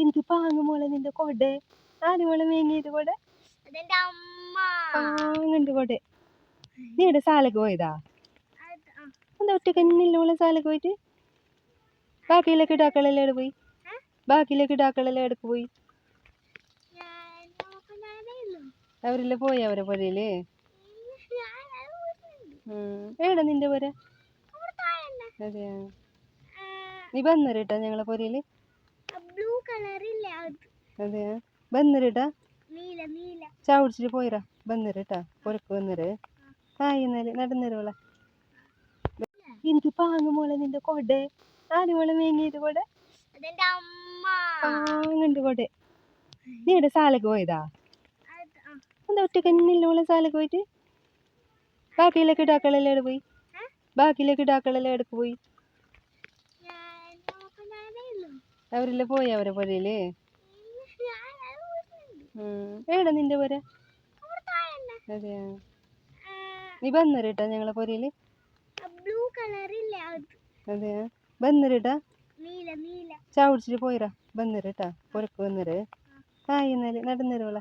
എന്ത് പാങ്ങ് മോളെ നിന്റെ കൊട. ആര് മോളെ മേങ്ങിയത് കൊട. പാങ്ങുണ്ട് കൊട. നീ ഇവിടെ സാലക്ക് പോയതാ. എന്താ ഒറ്റ കന്നില്ല മോളെ സാലക്ക് പോയിട്ട്? ബാക്കിയിലെ കിടാക്കളെല്ലാം എവിടെ പോയി? ബാക്കിയിലെ കിടാക്കളെല്ലാം എവിടെ പോയി? അവരെല്ലാം പോയി അവരെ പുരയിൽ എവിടെ നിന്റെ പുര? അതെയാ? നീ ബന്നറിട്ടാ ഞങ്ങളെ പുരയിൽ അതെയാ ബന്നറിട്ടാ നീല നീല. ചാ പോയിരാ. ബന്നറിട്ടാ പുരക്ക് വന്നര് ഹായ് എന്നാൽ എനിക്ക് പാങ്ങ് മോളെ നിന്റെ കൊട. ആര് മോളെ മേങ്ങിയത് കൊട? പാങ്ങുണ്ട് കൊട. നീ ഇവിടെ സാലക്ക് പോയതാ. എന്താ ഒറ്റ കന്നില്ല മോളെ സാലക്ക് പോയിട്ട്? ബാക്കിയിലേക്ക് ഇടാക്കളെല്ലാം പോയി? ബാക്കിയിലേക്ക് ഇടാക്കളെല്ലാം എടുക്ക് പോയി? അവരെല്ലാം പോയി അവരെ പുരയിൽ എവിടെ നിന്റെ പുര? അതെയാ. നീ ബന്നറിട്ടാ ഞങ്ങളെ പുരയിൽ? അതെയാ. ബന്നറിട്ടാ നീല നീല. ചാ കുടിച്ചിട്ട് പോയിരാ ബന്നറിട്ടാ പുരക്ക് ബന്നര് ആ എന്നാൽ നടന്നരുവള